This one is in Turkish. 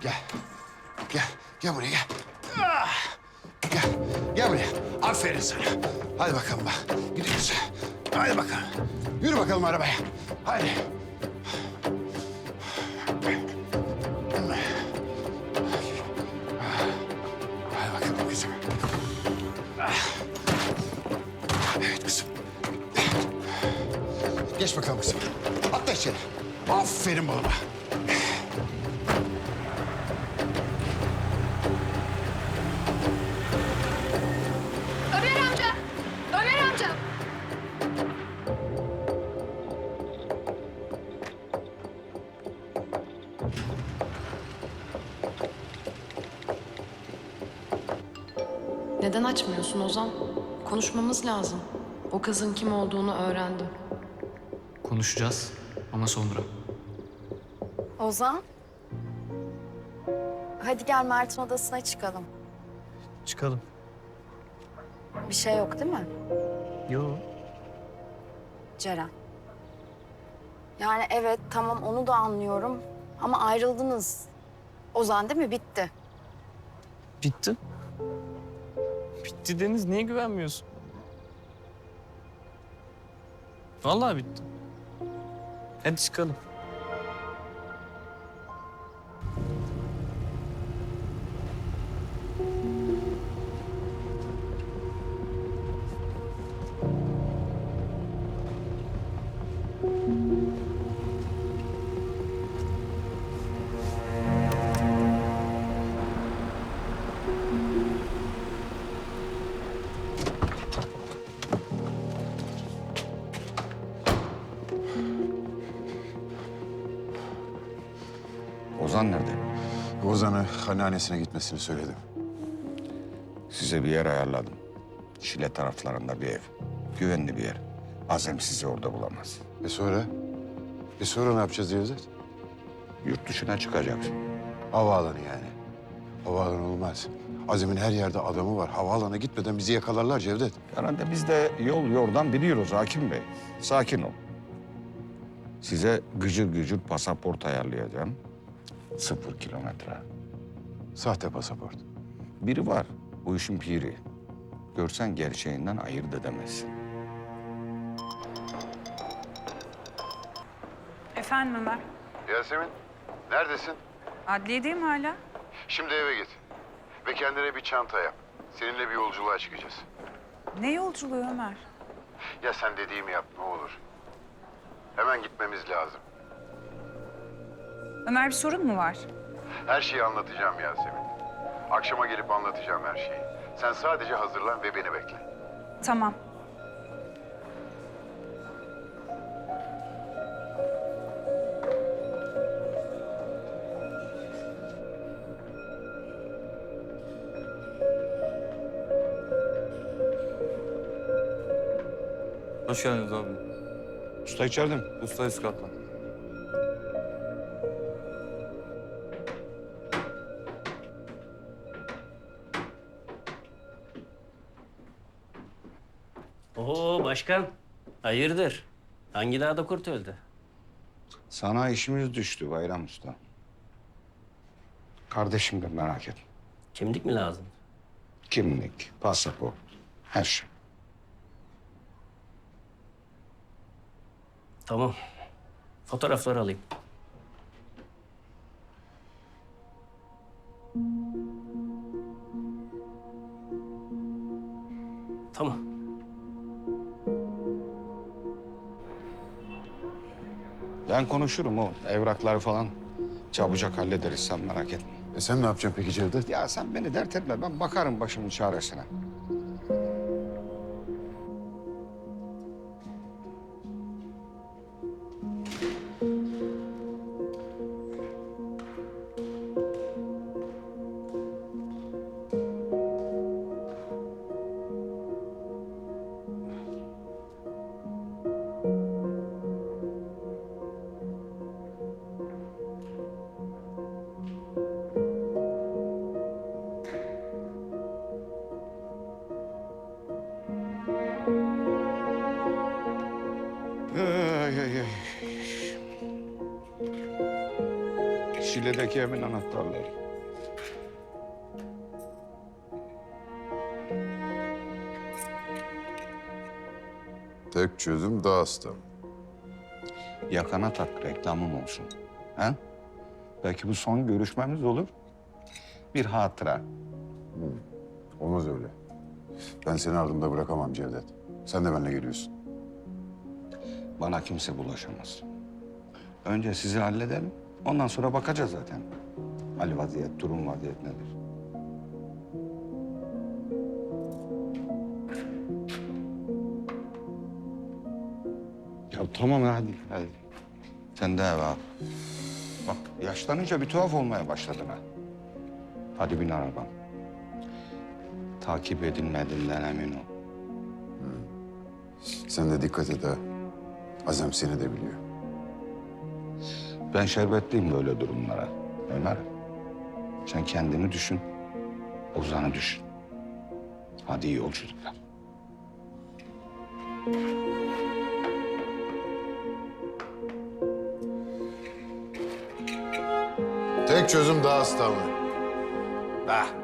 Gel. Gel. Gel buraya gel. Ah! Gel. Gel buraya. Aferin sana. Hadi bakalım bak. Gidiyoruz. Hadi bakalım. Yürü bakalım arabaya. Hadi. Hadi bakalım kızım. Ah. Evet kızım. Geç bakalım kızım. Atla içeri. Aferin babama. Neden açmıyorsun Ozan? Konuşmamız lazım. O kızın kim olduğunu öğrendim. Konuşacağız ama sonra. Ozan. Hadi gel Mert'in odasına çıkalım. Çıkalım. Bir şey yok değil mi Yo. Ceren? Yani evet tamam onu da anlıyorum ama ayrıldınız. Ozan değil mi? Bitti. Bitti. Bitti Deniz. Niye güvenmiyorsun? Vallahi bitti. Hadi çıkalım. Ozan nerede? Ozan'ı anneannesine gitmesini söyledim. Size bir yer ayarladım. Şile taraflarında bir ev. Güvenli bir yer. Azem sizi orada bulamaz. E sonra? E sonra ne yapacağız Cevdet? Yurt dışına çıkacaksın. Havaalanı yani. Havaalanı olmaz. Azem'in her yerde adamı var. Havaalanına gitmeden bizi yakalarlar Cevdet. Herhalde biz de yol yordan biliyoruz Hakim Bey. Sakin ol. Size gıcır gıcır pasaport ayarlayacağım. Sıfır kilometre. Sahte pasaport. Biri var. Bu işin piri. Görsen gerçeğinden ayırt edemezsin. Efendim Ömer. Yasemin, neredesin? Adliyedeyim hala. Şimdi eve git. Ve kendine bir çanta yap. Seninle bir yolculuğa çıkacağız. Ne yolculuğu Ömer? Ya sen dediğimi yap ne olur. Hemen gitmemiz lazım. Ömer bir sorun mu var? Her şeyi anlatacağım Yasemin. Akşama gelip anlatacağım her şeyi. Sen sadece hazırlan ve beni bekle. Tamam. Hoş geldiniz abi. Usta içeride mi? Usta üst katta. Oo başkan. Hayırdır? Hangi dağda kurt öldü? Sana işimiz düştü Bayram Usta. Kardeşim de merak etme. Kimlik mi lazım? Kimlik, pasaport, her şey. Tamam. Fotoğrafları alayım. Tamam. Ben konuşurum o evrakları falan. Çabucak hallederiz sen merak etme. E sen ne yapacaksın peki Cevdet? Ya sen beni dert etme ben bakarım başımın çaresine. Şile'deki evin anahtarları. Tek çözüm daha hasta. Yakana tak reklamım olsun. Ha? Belki bu son görüşmemiz olur. Bir hatıra. Olmaz öyle. Ben seni ardımda bırakamam Cevdet. Sen de benimle geliyorsun. Bana kimse bulaşamaz. Önce sizi halledelim. Ondan sonra bakacağız zaten. Hal vaziyet, durum vaziyet nedir? Ya tamam hadi, hadi. Sen de eve al. Bak yaşlanınca bir tuhaf olmaya başladın ha. Hadi bin araban. Takip edilmediğinden emin ol. Sen de dikkat et ha. Azem seni de biliyor. Ben şerbetliyim böyle durumlara. Ömer. Sen kendini düşün. Ozan'ı düşün. Hadi iyi yolculuklar. Tek çözüm daha mı? Bah.